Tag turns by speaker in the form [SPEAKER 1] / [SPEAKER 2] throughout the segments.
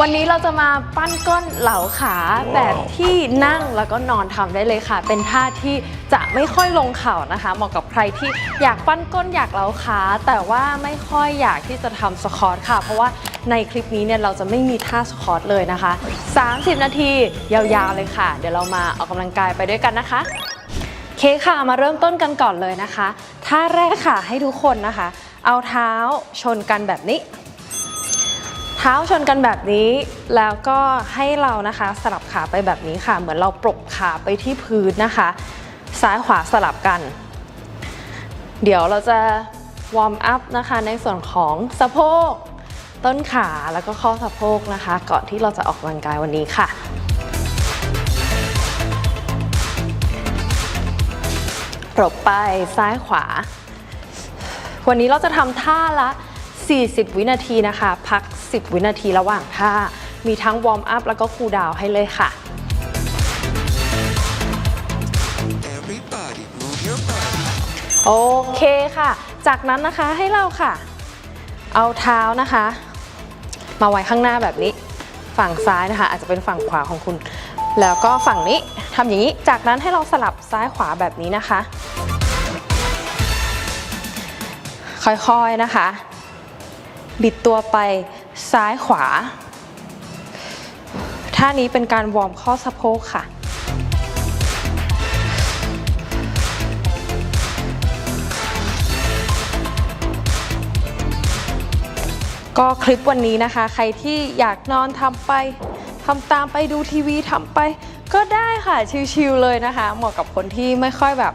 [SPEAKER 1] วันนี้เราจะมาปั้นก้นเหลาขาแบบที่นั่งแล้วก็นอนทำได้เลยค่ะ เป็นท่าที่จะไม่ค่อยลงเข่านะคะเหมาะกับใครที่อยากปั้นก้นอยากเหลาขาแต่ว่าไม่ค่อยอยากที่จะทำสควอตค่ะ เพราะว่าในคลิปนี้เนี่ยเราจะไม่มีท่าสควอตเลยนะคะ 30 นาทียาวๆเลยค่ะ เดี๋ยวเรามาออกกำลังกายไปด้วยกันนะคะโอเคค่ะมาเริ่มต้นกันก่อนเลยนะคะท่าแรกค่ะให้ทุกคนนะคะ เอาเท้าชนกันแบบนี้เท้าชนกันแบบนี้ แล้วก็ให้เรานะคะสลับขาไปแบบนี้ค่ะ เหมือนเราปลกขาไปที่พื้นนะคะ ซ้ายขวาสลับกัน เดี๋ยวเราจะวอร์มอัพนะคะในส่วนของสะโพก ต้นขาแล้วก็ข้อสะโพกนะคะ ก่อนที่เราจะออกกำลังกายวันนี้ค่ะปรบไปซ้ายขวา วันนี้เราจะทำท่าละ 40 วินาทีนะคะ พัก 10 วินาทีระหว่างท่า มีทั้งวอร์มอัพแล้วก็คูลดาวน์ให้เลยค่ะ โอเคค่ะ จากนั้นนะคะให้เราค่ะ เอาเท้านะคะ มาไว้ข้างหน้าแบบนี้ ฝั่งซ้ายนะคะ อาจจะเป็นฝั่งขวาของคุณ แล้วก็ฝั่งนี้ทำอย่างนี้ จากนั้นให้เราสลับซ้ายขวาแบบนี้นะคะ ค่อยๆนะคะ บิดตัวไปซ้ายขวา ท่านี้เป็นการวอร์มข้อสะโพกค่ะ ก็คลิปวันนี้นะคะ ใครที่อยากนอนทำไปทำตามไปดูทีวีทำไป ก็ได้ค่ะชิลๆเลยนะคะ เหมาะกับคนที่ไม่ค่อยแบบ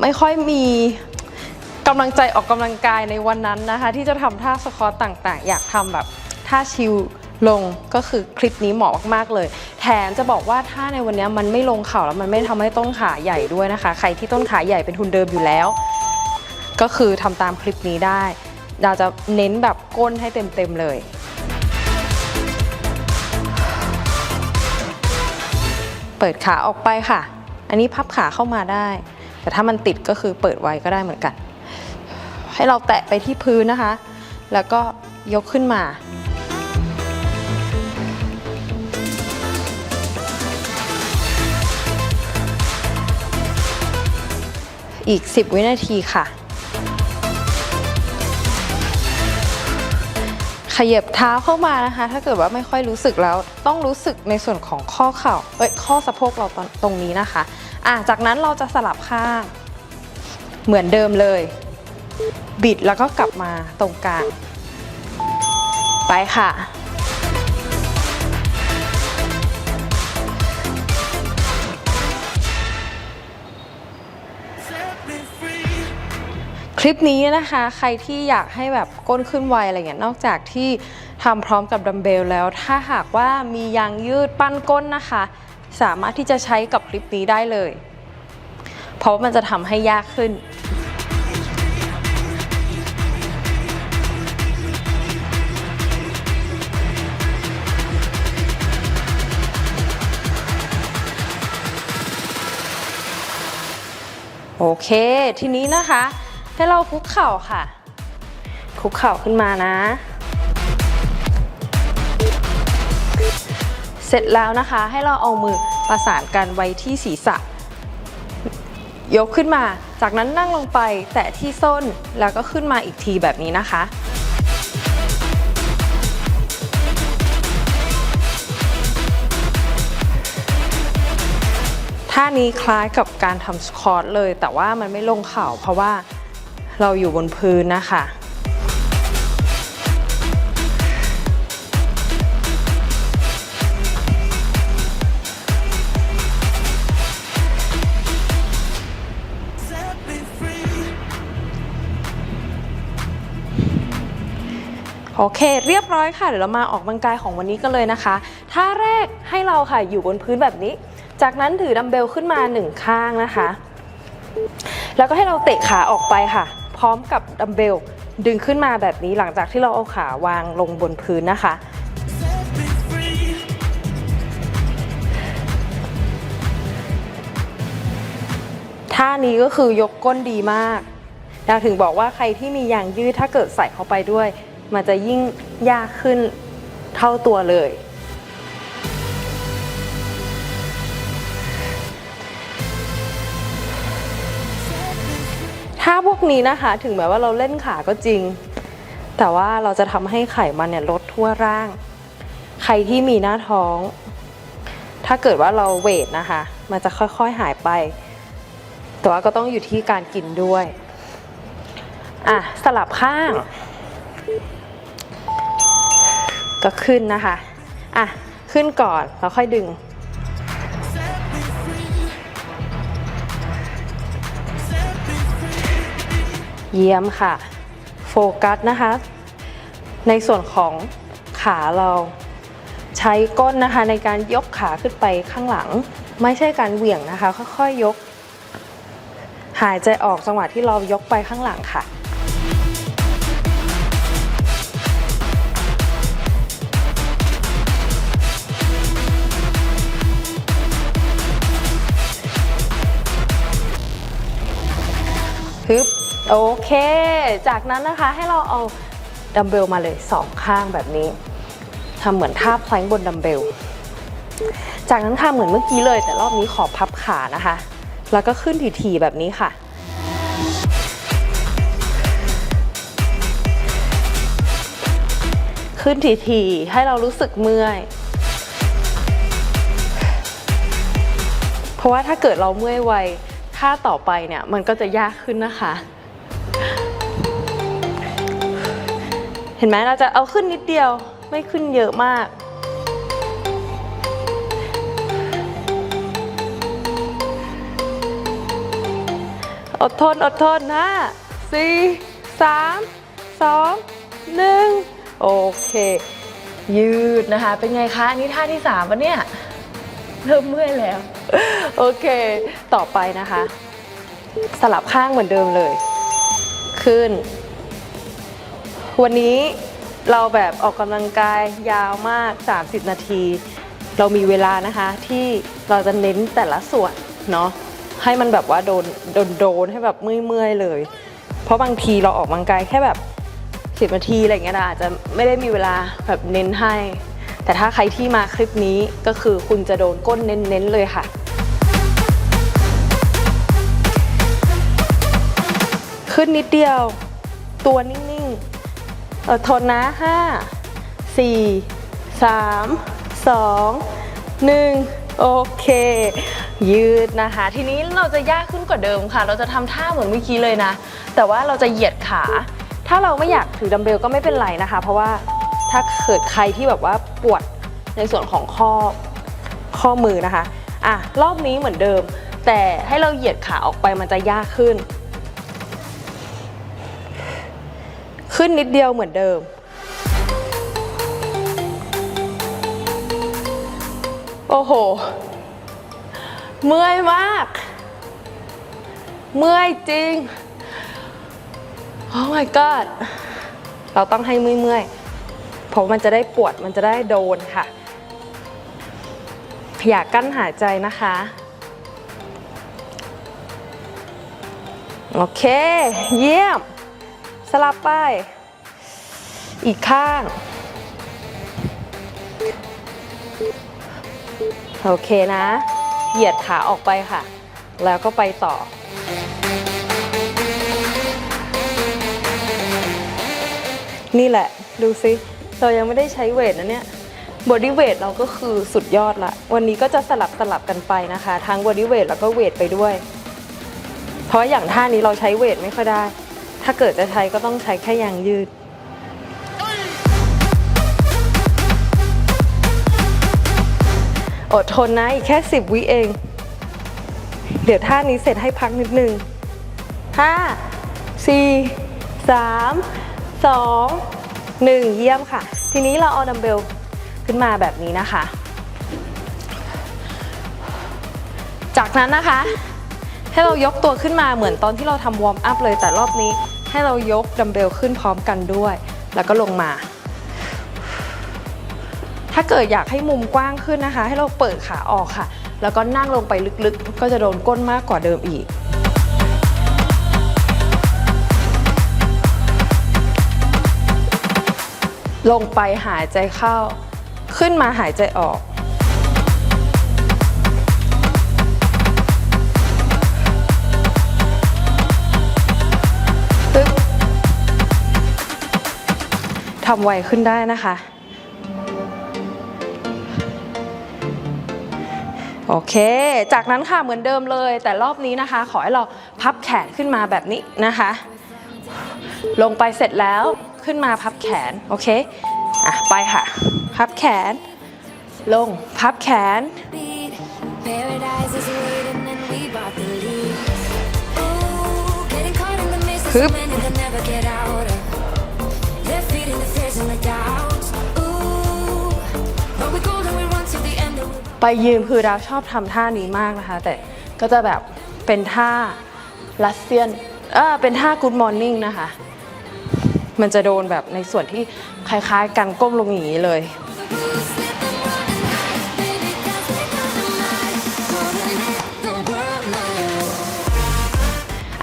[SPEAKER 1] ไม่ค่อยมี กำลังใจออกกำลังกายในวันนั้นนะคะ ที่จะทำท่าสควอตต่างๆ อยากทำแบบท่าชิลลงก็คือคลิปนี้เหมาะมากๆเลย แถมจะบอกว่าท่าในวันนี้มันไม่ลงเข่าแล้วมันไม่ทำให้ต้นขาใหญ่ด้วยนะคะ ใครที่ต้นขาใหญ่เป็นทุนเดิมอยู่แล้ว ก็คือทำตามคลิปนี้ได้เราจะเน้นแบบก้นให้เต็มๆเลย เปิดขาออกไปค่ะ อันนี้พับขาเข้ามาได้ แต่ถ้ามันติดก็คือเปิดไว้ก็ได้เหมือนกัน ให้เราแตะไปที่พื้นนะคะ แล้วก็ยกขึ้นมา อีก 10 วินาทีค่ะ ขยับเท้าเข้ามานะคะ ถ้าเกิดว่าไม่ค่อยรู้สึกแล้ว ต้องรู้สึกในส่วนของข้อเข่า เอ้ย ข้อสะโพกเราตรงนี้นะคะ อะ จากนั้นเราจะสลับข้าง เหมือนเดิมเลย บิดแล้วก็กลับมาตรงกลาง ไปค่ะ คลิปนี้นะคะ ใครที่อยากให้แบบก้นขึ้นไวอะไรเงี้ย นอกจากที่ทำพร้อมกับดัมเบลแล้ว ถ้าหากว่ามียางยืดปั้นก้นนะคะ สามารถที่จะใช้กับคลิปนี้ได้เลย เพราะว่ามันจะทำให้ยากขึ้น โอเค ทีนี้นะคะ ให้เราคุกเข่าค่ะ คุกเข่าขึ้นมานะ เสร็จแล้วนะคะ ให้เราเอามือประสานกันไว้ที่ศีรษะ ยกขึ้นมา จากนั้นนั่งลงไปแตะที่ส้นแล้วก็ขึ้นมาอีกทีแบบนี้นะคะ ท่านี้คล้ายกับการทำสควอตเลย แต่ว่ามันไม่ลงเข่าเพราะว่าเราอยู่บนพื้นนะคะโอเค เรียบร้อยค่ะ เดี๋ยวเรามาออกกำลังกายของวันนี้กันเลยนะคะ ท่าแรกให้เราค่ะอยู่บนพื้นแบบนี้ จากนั้นถือดัมเบลขึ้นมาหนึ่งข้างนะคะ แล้วก็ให้เราเตะขาออกไปค่ะ พร้อมกับดัมเบลดึงขึ้นมาแบบนี้หลังจากที่เราเอาขาวางลงบนพื้นนะคะท่านี้ก็คือยกก้นดีมากดาวถึงบอกว่าใครที่มียางยืดถ้าเกิดใส่เข้าไปด้วย มันจะยิ่งยากขึ้นเท่าตัวเลยาพวกนี้นะคะ ถึงแม้ว่าเราเล่นขาก็จริง แต่ว่าเราจะทำให้ไขมันเนี่ยลดทั่วร่าง ใครที่มีหน้าท้อง ถ้าเกิดว่าเราเวทนะคะ มันจะค่อยๆหายไป แต่ว่าก็ต้องอยู่ที่การกินด้วย อะ สลับข้าง ก็ขึ้นนะคะ อะ ขึ้นก่อนแล้วค่อยดึง เยี่ยมค่ะ โฟกัสนะคะ ในส่วนของขาเราใช้ก้นนะคะในการยกขาขึ้นไปข้างหลัง ไม่ใช่การเหวี่ยงนะคะ ค่อยๆยก หายใจออกจังหวะที่เรายกไปข้างหลังค่ะฮึบ โอเค จากนั้นนะคะให้เราเอาดัมเบลมาเลยสองข้างแบบนี้ทำเหมือนท่าแพลงบนดัมเบล จากนั้นค่ะเหมือนเมื่อกี้เลย แต่รอบนี้ขอพับขานะคะ แล้วก็ขึ้นถี่ๆแบบนี้ค่ะขึ้นถี่ๆให้เรารู้สึกเมื่อย เพราะว่าถ้าเกิดเราเมื่อยไวท่าต่อไปเนี่ย มันก็จะยากขึ้นนะคะ เห็นไหมเราจะเอาขึ้นนิดเดียวไม่ขึ้นเยอะมาก อดทนอดทนนะสี่สามสองหนึ่งโอเค ยืดนะคะ เป็นไงคะ อันนี้ท่าที่สามปะเนี่ยเริ่มเมื่อยแล้ว โอเค ต่อไปนะคะ สลับข้างเหมือนเดิมเลย ขึ้น วันนี้เราแบบออกกำลังกายยาวมาก 30 นาที เรามีเวลานะคะที่เราจะเน้นแต่ละส่วนเนาะให้มันแบบว่าโดนโดนโดนให้แบบเมื่อยๆเลย เพราะบางทีเราออกกำลังกายแค่แบบ 10 นาทีอะไรเงี้ยอาจจะไม่ได้มีเวลาแบบเน้นให้ แต่ถ้าใครที่มาคลิปนี้ก็คือคุณจะโดนก้นเน้นๆเลยค่ะขึ้นนิดเดียว ตัวนิ่ง อดทนนะ5 4 3 2 1โอเค ยืดนะคะ ทีนี้เราจะยากขึ้นกว่าเดิมค่ะ เราจะทำท่าเหมือนเมื่อกี้เลยนะ แต่ว่าเราจะเหยียดขา ถ้าเราไม่อยากถือดัมเบลก็ไม่เป็นไรนะคะ เพราะว่าถ้าเกิดใครที่แบบว่าปวดในส่วนของข้อข้อมือนะคะ อะ รอบนี้เหมือนเดิม แต่ให้เราเหยียดขาออกไปมันจะยากขึ้น ขึ้นนิดเดียวเหมือนเดิม โอ้โห เมื่อยมาก เมื่อยจริง โอ้ my god เราต้องให้เมื่อยๆ เพราะมันจะได้ปวด มันจะได้โดนค่ะ อย่ากั้นหายใจนะคะ โอเค เยี่ยม ลับไป อีกข้าง โอเคนะ เหยียดขาออกไปค่ะ แล้วก็ไปต่อ นี่แหละ ดูซิ เรายังไม่ได้ใช้เวทนะเนี่ยบอดี้เวทเราก็คือสุดยอดละ วันนี้ก็จะสลับสลับกันไปนะคะ ทั้งบอดี้เวทแล้วก็เวทไปด้วย เพราะอย่างท่านี้เราใช้เวทไม่ค่อยได้ ถ้าเกิดจะใช้ก็ต้องใช้แค่ยางยืด อดทนนะอีกแค่ 10 วิเอง เดี๋ยวท่านี้เสร็จให้พักนิดนึง 5 4 3 2 1 เยี่ยมค่ะ ทีนี้เราเอาดัมเบลขึ้นมาแบบนี้นะคะ จากนั้นนะคะ ให้เรายกตัวขึ้นมาเหมือนตอนที่เราทำวอร์มอัพเลยแต่รอบนี้ ให้เรายกดัมเบลขึ้นพร้อมกันด้วย แล้วก็ลงมา ถ้าเกิดอยากให้มุมกว้างขึ้นนะคะ ให้เราเปิดขาออกค่ะ แล้วก็นั่งลงไปลึกๆ ก็จะโดนก้นมากกว่าเดิมอีกลงไปหายใจเข้า ขึ้นมาหายใจออก ทำไวขึ้นได้นะคะ โอเค จากนั้นค่ะเหมือนเดิมเลย แต่รอบนี้นะคะ ขอให้เราพับแขนขึ้นมาแบบนี้นะคะ ลงไปเสร็จแล้วขึ้นมาพับแขน โอเค อะ ไปค่ะ พับแขน ลง พับแขน
[SPEAKER 2] beat. Paradise
[SPEAKER 1] ไปยืนคือดาวชอบทำท่านี้มากนะคะ แต่ก็จะแบบเป็นท่ารัสเซียนเออเป็นท่า Good Morning นะคะ มันจะโดนแบบในส่วนที่คล้ายๆกันก้มลงอย่างนี้เลย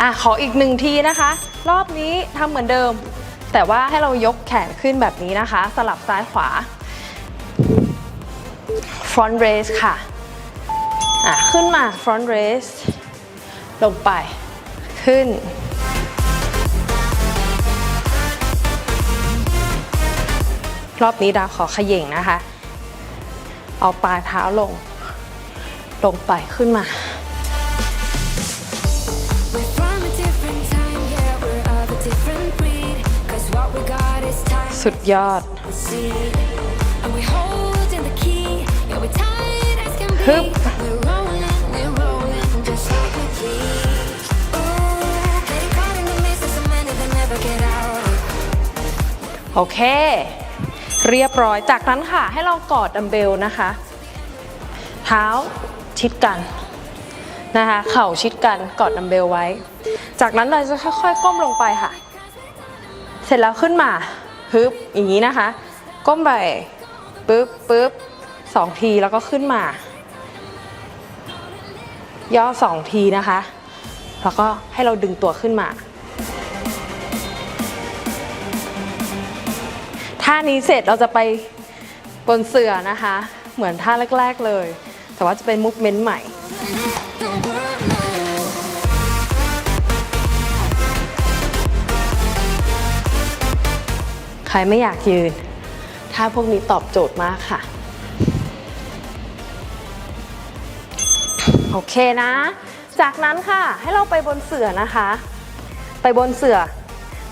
[SPEAKER 1] อะ ขออีกหนึ่งทีนะคะ รอบนี้ทำเหมือนเดิม แต่ว่าให้เรายกแขนขึ้นแบบนี้นะคะ สลับซ้ายขวา front raise ค่ะอะ ขึ้นมา front raise ลงไป ขึ้น รอบนี้ดาวขอเขย่งนะคะ เอาปลายเท้าลง ลงไปขึ้นมา
[SPEAKER 2] We're from a different time, yeah, we're of a different breed. Cause what we got is time.
[SPEAKER 1] สุดยอด
[SPEAKER 2] get out.
[SPEAKER 1] โอเค เรียบร้อยจากนั้นค่ะให้เรากอดดัมเบลนะคะ เท้าชิดกันนะคะ เข่าชิดกันกอดดัมเบลไว้ จากนั้นเราจะค่อยๆ ก้มลงไปค่ะ เสร็จแล้วขึ้นมาฮึบอย่างนี้นะคะ ก้มไปปึ๊บปึ๊บสองทีแล้วก็ขึ้นมา ย่อสองทีนะคะ แล้วก็ให้เราดึงตัวขึ้นมาท่านี้เสร็จเราจะไปบนเสื่อนะคะ เหมือนท่าแรก ๆเลย แต่ว่าจะเป็นมุกเมนต์ใหม่ใครไม่อยากยืนท่าพวกนี้ตอบโจทย์มากค่ะ โอเคนะ จากนั้นค่ะให้เราไปบนเสื่อนะคะ ไปบนเสื่อ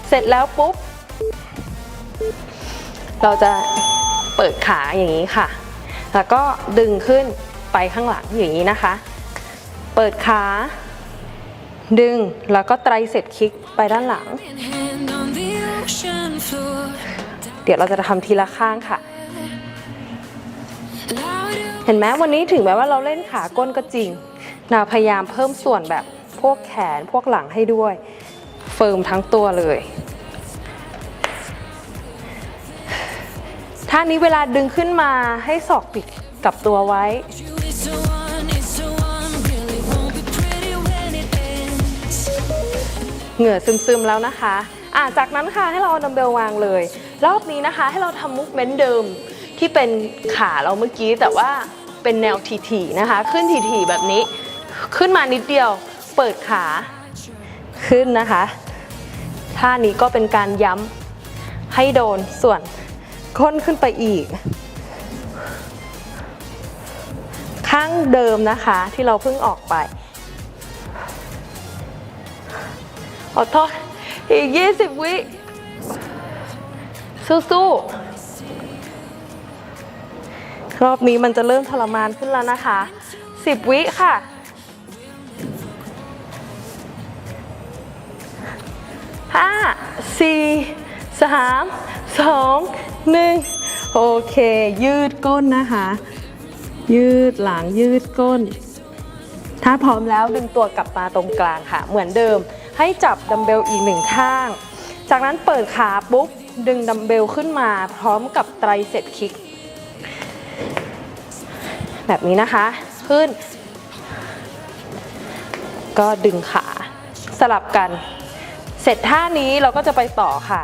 [SPEAKER 1] เสร็จแล้วปุ๊บ เราจะเปิดขาอย่างนี้ค่ะ แล้วก็ดึงขึ้นไปข้างหลังอย่างนี้นะคะ เปิดขา ดึงแล้วก็ไตรเสร็จคลิกไปด้านหลัง เดี๋ยวเราจะทำทีละข้างค่ะเห็นไหมวันนี้ถึงแม้ว่าเราเล่นขาก้นก็จริง นาพยายามเพิ่มส่วนแบบพวกแขนพวกหลังให้ด้วย เฟิร์มทั้งตัวเลยท่านี้เวลาดึงขึ้นมาให้ศอกปิดกับตัวไว้ เหงื่อซึมๆแล้วนะคะอะจากนั้นค่ะให้เราเอาดัมเบลวางเลย รอบนี้นะคะให้เราทำมุกเมนต์เดิมที่เป็นขาเราเมื่อกี้แต่ว่าเป็นแนวถี่ๆนะคะ ขึ้นถี่ๆแบบนี้ ขึ้นมานิดเดียวเปิดขาขึ้นนะคะ ท่านี้ก็เป็นการย้ำให้โดนส่วนก้นขึ้นไปอีก ข้างเดิมนะคะที่เราเพิ่งออกไปขอโทษอีก 20 วิสู้ๆรอบนี้มันจะเริ่มทรมานขึ้นแล้วนะคะ 10 วิค่ะ ห้าสี่สามสองหนึ่งโอเค ยืดก้นนะคะ ยืดหลังยืดก้น ถ้าพร้อมแล้วดึงตัวกลับมาตรงกลางค่ะ เหมือนเดิม ให้จับดัมเบลอีกหนึ่งข้าง จากนั้นเปิดขาปุ๊บ ดึงดัมเบลขึ้นมา พร้อมกับไตรเสร็จคิก แบบนี้นะคะ ขึ้น ก็ดึงขาสลับกัน เสร็จท่านี้เราก็จะไปต่อค่ะ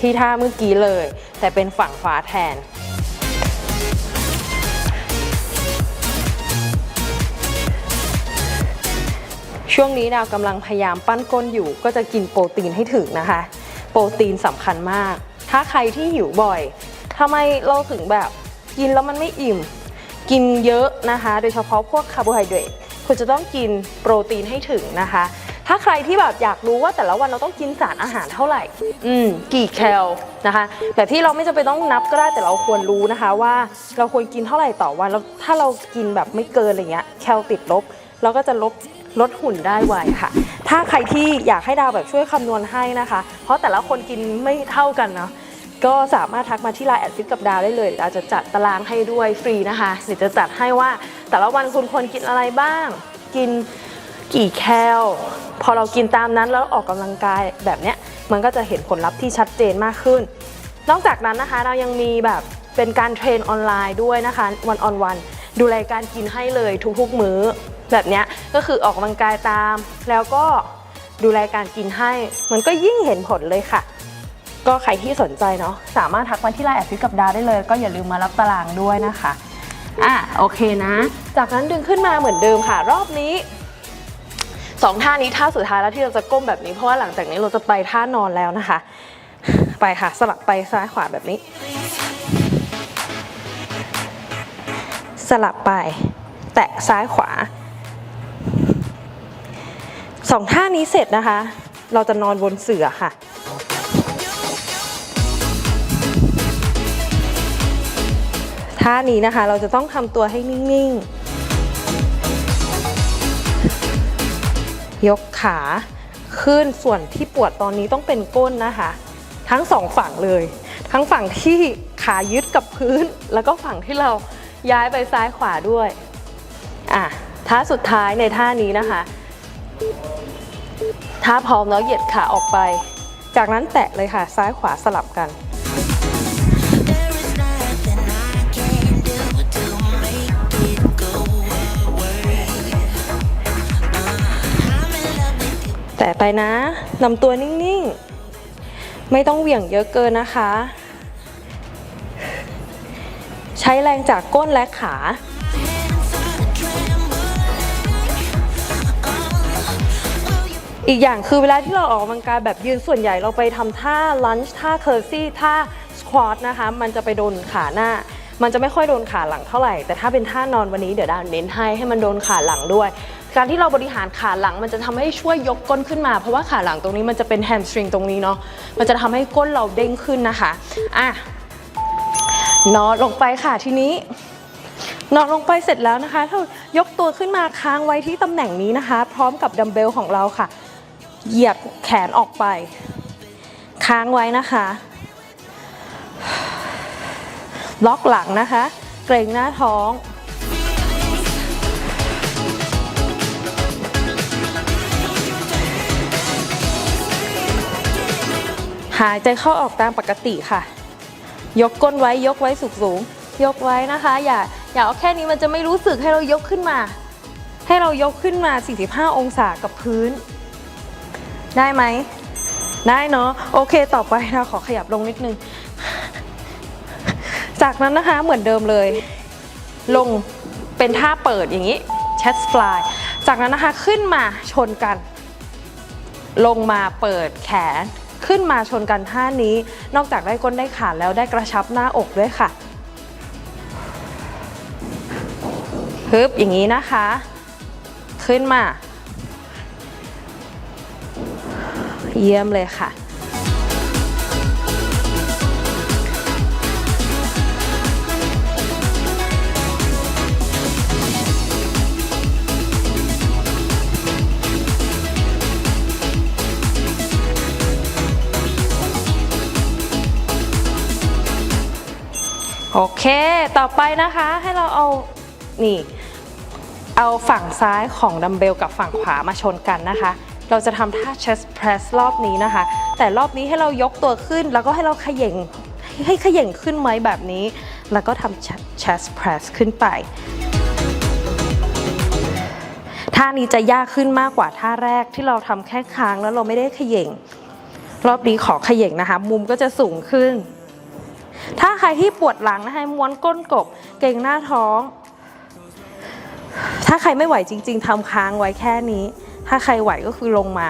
[SPEAKER 1] ที่ท่าเมื่อกี้เลย แต่เป็นฝั่งขวาแทน ช่วงนี้ดาวกำลังพยายามปั้นก้นอยู่ ก็จะกินโปรตีนให้ถึงนะคะ โปรตีนสำคัญมาก ถ้าใครที่หิวบ่อยทำไมเราถึงแบบกินแล้วมันไม่อิ่ม กินเยอะนะคะ โดยเฉพาะพวกคาร์โบไฮเดรตคุณจะต้องกินโปรตีนให้ถึงนะคะ ถ้าใครที่แบบอยากรู้ว่าแต่ละวันเราต้องกินสารอาหารเท่าไหร่ อืม กี่แคลนะคะแต่ที่เราไม่จำเป็นต้องนับก็ได้แต่เราควรรู้นะคะว่าเราควรกินเท่าไหร่ต่อวันแล้วถ้าเรากินแบบไม่เกินอะไรเงี้ยแคลติดลบ เราก็จะลบลดหุ่นได้ไวค่ะ ถ้าใครที่อยากให้ดาวแบบช่วยคำนวณให้นะคะ เพราะแต่ละคนกินไม่เท่ากันเนาะก็สามารถทักมาที่ไลน์แอดฟิตกับดาวได้เลยดาวจะจัดตารางให้ด้วยฟรีนะคะเดี๋ยวจะจัดให้ว่าแต่ละวันคุณควรกินอะไรบ้าง กิน กี่แคล พอเรากินตามนั้นแล้วออกกำลังกายแบบเนี้ยมันก็จะเห็นผลลัพธ์ที่ชัดเจนมากขึ้น นอกจากนั้นนะคะเรายังมีแบบเป็นการเทรนออนไลน์ด้วยนะคะวันออนวันดูแลการกินให้เลยทุกๆมื้อแบบเนี้ยก็คือออกกำลังกายตาม แล้วก็ดูแลการกินให้ มันก็ยิ่งเห็นผลเลยค่ะ ก็ใครที่สนใจเนาะสามารถทักมาที่ไลน์แอดฟิกับดาได้เลย ก็อย่าลืมมารับตารางด้วยนะคะอะโอเคนะ จากนั้นดึงขึ้นมาเหมือนเดิมค่ะ รอบนี้ สองท่านี้ท่าสุดท้ายแล้วที่เราจะก้มแบบนี้เพราะว่าหลังจากนี้เราจะไปท่านอนแล้วนะคะ ไปค่ะสลับไปซ้ายขวาแบบนี้ สลับไป แตะซ้ายขวาสองท่านี้เสร็จนะคะ เราจะนอนบนเสื่อค่ะท่านี้นะคะเราจะต้องทำตัวให้นิ่งๆ ยกขาขึ้นส่วนที่ปวดตอนนี้ต้องเป็นก้นนะคะ ทั้งสองฝั่งเลย ทั้งฝั่งที่ขายึดกับพื้น แล้วก็ฝั่งที่เราย้ายไปซ้ายขวาด้วยอะท่าสุดท้ายในท่านี้นะคะถ้าพร้อมแล้วเหยียดขาออกไป จากนั้นแตะเลยค่ะซ้ายขวาสลับกัน แต่ไปนะนำตัวนิ่งๆ ไม่ต้องเหวี่ยงเยอะเกินนะคะ ใช้แรงจากก้นและขาอีกอย่างคือเวลาที่เราออกกำลังกายแบบยืนส่วนใหญ่เราไปทำท่าลันช์ท่าเคอร์ซี่ท่าสควอตนะคะ มันจะไปโดนขาหน้า มันจะไม่ค่อยโดนขาหลังเท่าไหร่ แต่ถ้าเป็นท่านอนวันนี้เดี๋ยวดาวเน้นให้ให้มันโดนขาหลังด้วย การที่เราบริหารขาหลังมันจะทำให้ช่วยยกก้นขึ้นมา เพราะว่าขาหลังตรงนี้มันจะเป็นแฮมสตริงตรงนี้เนาะมันจะทำให้ก้นเราเด้งขึ้นนะคะอะนอนลงไปค่ะทีนี้นอนลงไปเสร็จแล้วนะคะถ้ายกตัวขึ้นมาค้างไว้ที่ตำแหน่งนี้นะคะ พร้อมกับดัมเบลของเราค่ะ เหยียดแขนออกไป ค้างไว้นะคะ ล็อกหลังนะคะ เกรงหน้าท้อง หายใจเข้าออกตามปกติค่ะ ยกก้นไว้ยกไว้สูงสูงยกไว้นะคะ อย่าอย่าเอาแค่นี้มันจะไม่รู้สึกให้เรายกขึ้นมา ให้เรายกขึ้นมา 45 องศากับพื้น ได้ไหม ได้เนาะโอเคต่อไปเราขอขยับลงนิดนึง จากนั้นนะคะเหมือนเดิมเลย ลงเป็นท่าเปิดอย่างนี้ chest fly จากนั้นนะคะขึ้นมาชนกัน ลงมาเปิดแขน ขึ้นมาชนกันท่านี้ นอกจากได้ก้นได้ขาแล้วได้กระชับหน้าอกด้วยค่ะฮึบอย่างนี้นะคะ ขึ้นมา เยี่ยมเลยค่ะ โอเค ต่อไปนะคะให้เราเอา นี่ เอาฝั่งซ้ายของดัมเบลกับฝั่งขวามาชนกันนะคะ เราจะทำท่า chest press รอบนี้นะคะ แต่รอบนี้ให้เรายกตัวขึ้น แล้วก็ให้เราเขย่ง ให้เขย่งขึ้นไว้แบบนี้ แล้วก็ทำ chest press ขึ้นไป ท่านี้จะยากขึ้นมากกว่าท่าแรกที่เราทำแค่ค้างแล้วเราไม่ได้เขย่ง รอบนี้ขอเขย่งนะคะ มุมก็จะสูงขึ้น ถ้าใครที่ปวดหลังนะคะม้วนก้นกบเก่งหน้าท้อง ถ้าใครไม่ไหวจริง ๆทำค้างไว้แค่นี้ ถ้าใครไหวก็คือลงมา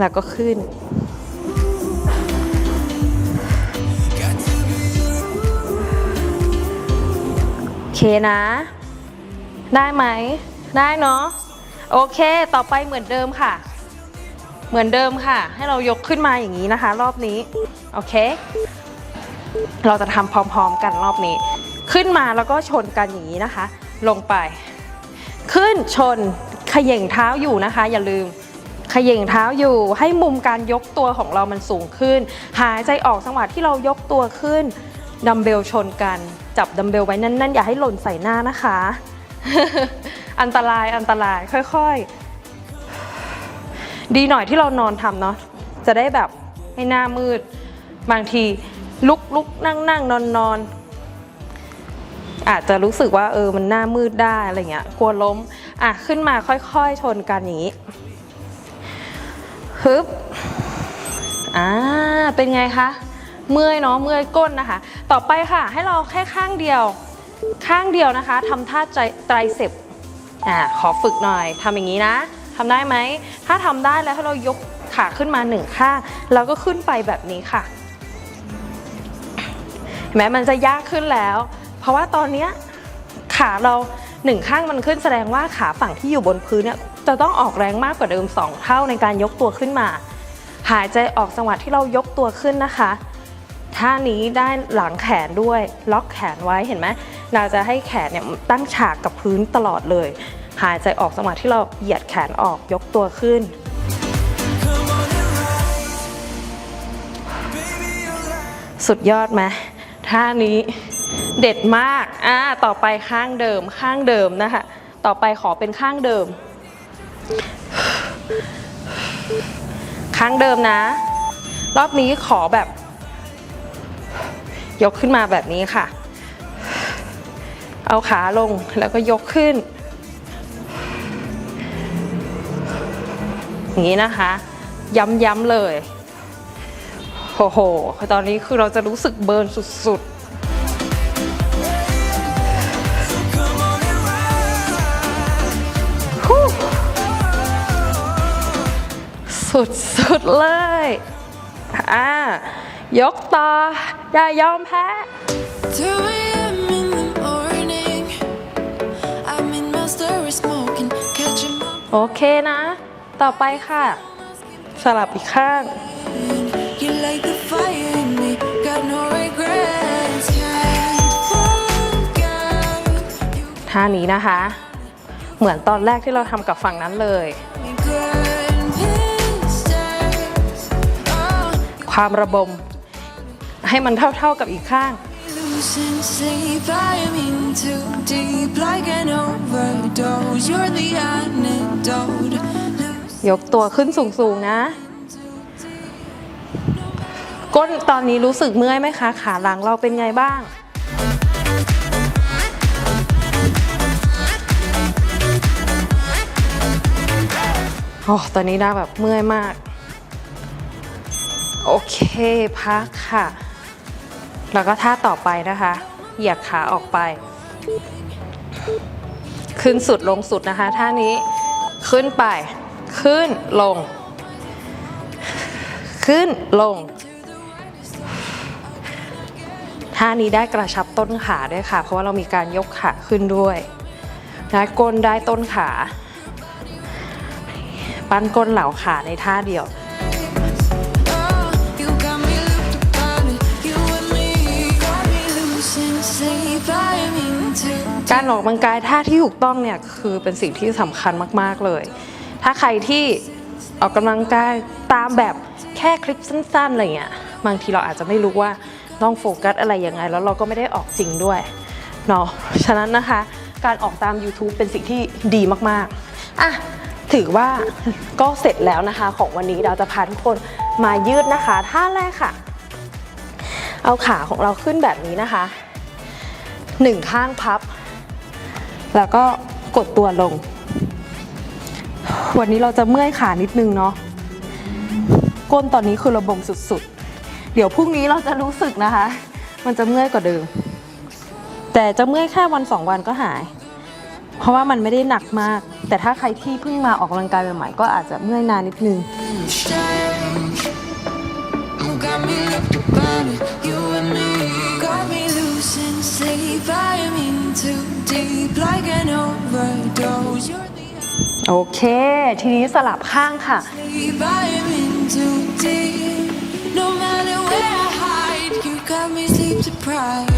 [SPEAKER 1] แล้วก็ขึ้นโอเคนะ ได้ไหม ได้เนาะโอเค ต่อไปเหมือนเดิมค่ะ เหมือนเดิมค่ะ ให้เรายกขึ้นมาอย่างนี้นะคะ รอบนี้ โอเค เราจะทำพร้อมๆกันรอบนี้ ขึ้นมาแล้วก็ชนกันอย่างนี้นะคะ ลงไป ขึ้นชนขย่งเท้าอยู่นะคะ อย่าลืมขย่งเท้าอยู่ให้มุมการยกตัวของเรามันสูงขึ้น หายใจออกจังหวะที่เรายกตัวขึ้นดัมเบลชนกัน จับดัมเบลไว้นั่นๆ อย่าให้หล่นใส่หน้านะคะ อันตรายอันตรายค่อยๆ ดีหน่อยที่เรานอนทำเนาะจะได้แบบไม่หน้ามืด บางที ลุกลุกนั่งนั่งนอนนอนอาจจะรู้สึกว่าเออมันหน้ามืดได้อะไรเงี้ยกลัวล้ม อะขึ้นมาค่อยๆชนกันอย่างนี้ฮึบอ่าเป็นไงคะเมื่อยเนาะเมื่อยก้นนะคะ ต่อไปค่ะ ให้เราแค่ข้างเดียว ข้างเดียวนะคะทำท่าใจไตรเสพอ่าขอฝึกหน่อยทำอย่างนี้นะทำได้ไหมถ้าทำได้แล้วให้เรายกขาขึ้นมาหนึ่งข้างแล้วก็ขึ้นไปแบบนี้ค่ะ เห็นไหมมันจะยากขึ้นแล้ว เพราะว่าตอนเนี้ยขาเราหนึ่งข้างมันขึ้นแสดงว่าขาฝั่งที่อยู่บนพื้นเนี่ยจะต้องออกแรงมากกว่าเดิม 2 เท่าในการยกตัวขึ้นมา หายใจออกจังหวะที่เรายกตัวขึ้นนะคะท่านี้ได้หลังแขนด้วย ล็อกแขนไว้เห็นไหมเราจะให้แขนเนี่ยตั้งฉากกับพื้นตลอดเลย หายใจออกจังหวะที่เราเหยียดแขนออกยกตัวขึ้น สุดยอดไหม ท่านี้เด็ดมาก อ่า ต่อไปข้างเดิม ข้างเดิมนะคะ ต่อไปขอเป็นข้างเดิม ข้างเดิมนะ รอบนี้ขอแบบ ยกขึ้นมาแบบนี้ค่ะ เอาขาลงแล้วก็ยกขึ้น อย่างนี้นะคะ ย้ำๆเลย โอ้โห ตอนนี้คือเราจะรู้สึกเบิร์นสุดๆฮู้สุดๆ เลย อ่า ยกต่อ อย่ายอมแพ้
[SPEAKER 2] 2 a.m. in the morning. I'm in my story smoking, catching my
[SPEAKER 1] โอเคนะ ต่อไปค่ะ สลับอีกข้าง ท่านี้นะคะ เหมือนตอนแรกที่เราทำกับฝั่งนั้นเลย ความระบมให้มันเท่าๆกับอีกข้าง ยกตัวขึ้นสูงๆนะก้นตอนนี้รู้สึกเมื่อยไหมคะ ขาหลังเราเป็นไงบ้าง โอ้ตอนนี้ได้แบบเมื่อยมาก โอเคพักค่ะ แล้วก็ท่าต่อไปนะคะ เหยียดขาออกไป ขึ้นสุดลงสุดนะคะ ท่านี้ขึ้นไป ขึ้นลง ขึ้นลงท่านี้ได้กระชับต้นขาด้วยค่ะ เพราะว่าเรามีการยกขาขึ้นด้วยนะก้นได้ต้นขา ปั้นก้นเหล่าขาในท่าเดียวการออกกำลังกายท่าที่ถูกต้องเนี่ยคือเป็นสิ่งที่สำคัญมากๆเลย ถ้าใครที่ออกกำลังกายตามแบบแค่คลิปสั้นๆอะไรเงี้ยบางทีเราอาจจะไม่รู้ว่าต้องโฟกัสอะไรยังไง แล้วเราก็ไม่ได้ออกจริงด้วยเนาะฉะนั้นนะคะ การออกตาม YouTube เป็นสิ่งที่ดีมากๆอะ ถือว่าก็เสร็จแล้วนะคะ ของวันนี้เราจะพาทุกคนมายืดนะคะท่าแรกค่ะ เอาขาของเราขึ้นแบบนี้นะคะหนึ่งข้างพับ แล้วก็กดตัวลง วันนี้เราจะเมื่อยขานิดนึงเนาะก้นตอนนี้คือระบมสุดๆ เดี๋ยวพรุ่งนี้เราจะรู้สึกนะคะ มันจะเมื่อยกว่าเดิม แต่จะเมื่อยแค่วันสองวันก็หาย เพราะว่ามันไม่ได้หนักมาก แต่ถ้าใครที่เพิ่งมาออกกำลังกายใหม่ๆก็อาจจะเมื่อยนานนิดนึง
[SPEAKER 2] Change. You got me looked upon it, you and me. Got me losing sleep. I am in too deep, like an overdose. You're the
[SPEAKER 1] โอเค ทีนี้สลับข้างค่ะ
[SPEAKER 2] sleep. I am in too deep. No matter where I hide, you got me sleep deprived.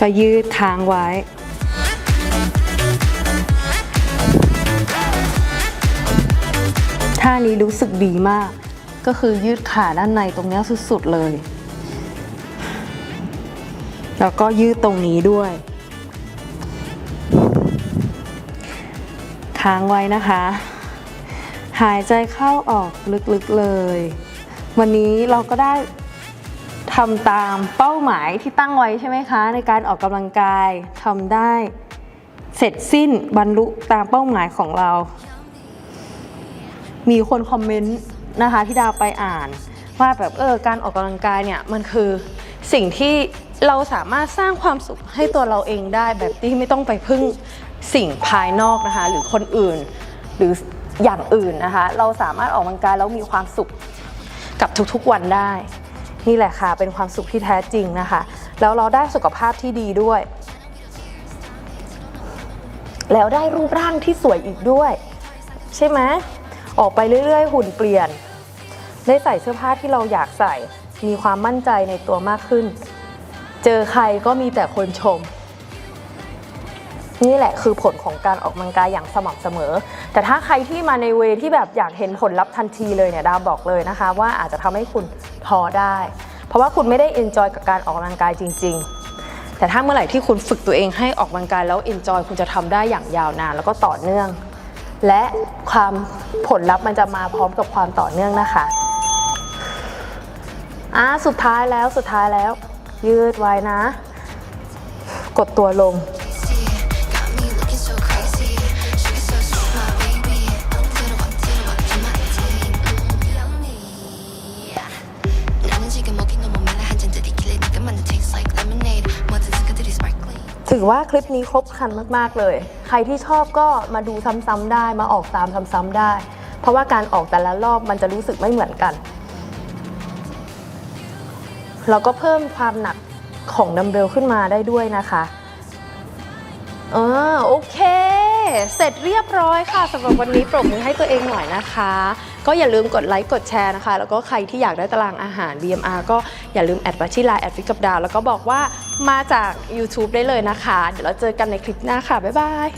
[SPEAKER 1] ก็ยืดค้างไว้ ท่านี้รู้สึกดีมาก ก็คือยืดขาด้านในตรงนี้สุดๆเลย แล้วก็ยืดตรงนี้ด้วย ค้างไว้นะคะ หายใจเข้าออกลึกๆเลย วันนี้เราก็ได้ทำตามเป้าหมายที่ตั้งไว้ใช่ไหมคะ ในการออกกำลังกายทำได้เสร็จสิ้นบรรลุตามเป้าหมายของเรา มีคนคอมเมนต์นะคะที่ดาวไปอ่าน ว่าแบบเออการออกกำลังกายเนี่ยมันคือสิ่งที่เราสามารถสร้างความสุขให้ตัวเราเองได้แบบที่ไม่ต้องไปพึ่งสิ่งภายนอกนะคะ หรือคนอื่นหรืออย่างอื่นนะคะ เราสามารถออกกำลังกายแล้วมีความสุขกับทุกๆวันได้ นี่แหละค่ะ เป็นความสุขที่แท้จริงนะคะ แล้วเราได้สุขภาพที่ดีด้วย แล้วได้รูปร่างที่สวยอีกด้วย ใช่ไหม ออกไปเรื่อยๆ หุ่นเปลี่ยน ได้ใส่เสื้อผ้าที่เราอยากใส่ มีความมั่นใจในตัวมากขึ้น เจอใครก็มีแต่คนชม นี่แหละคือผลของการออกกำลังกายอย่างสม่ำเสมอ แต่ถ้าใครที่มาในเวที่แบบอยากเห็นผลลัพธ์ทันทีเลยเนี่ยดาวบอกเลยนะคะ ว่าอาจจะทำให้คุณท้อได้ เพราะว่าคุณไม่ได้เอนจอยกับการออกกำลังกายจริง ๆแต่ถ้าเมื่อไหร่ที่คุณฝึกตัวเองให้ออกกำลังกายแล้วเอนจอยคุณจะทำได้อย่างยาวนานแล้วก็ต่อเนื่อง และความผลลัพธ์มันจะมาพร้อมกับความต่อเนื่องนะคะอะสุดท้ายแล้วสุดท้ายแล้ว ยืดไว้นะ กดตัวลง ถือว่าคลิปนี้ครบครันมาก ๆ เลย ใครที่ชอบก็มาดูซ้ำๆได้มาออกตามซ้ำๆได้ เพราะว่าการออกแต่ละรอบมันจะรู้สึกไม่เหมือนกัน เราก็เพิ่มความหนักของดัมเบลขึ้นมาได้ด้วยนะคะเออโอเค เสร็จเรียบร้อยค่ะสำหรับวันนี้ปรบมือให้ตัวเองหน่อยนะคะ ก็อย่าลืมกดไลค์กดแชร์นะคะ แล้วก็ใครที่อยากได้ตารางอาหาร BMR ก็อย่าลืมแอดมาที่ไลน์แอดฟิกกับดาวแล้วก็บอกว่ามาจาก YouTube ได้เลยนะคะ เดี๋ยวเราเจอกันในคลิปหน้าค่ะ บ๊ายบาย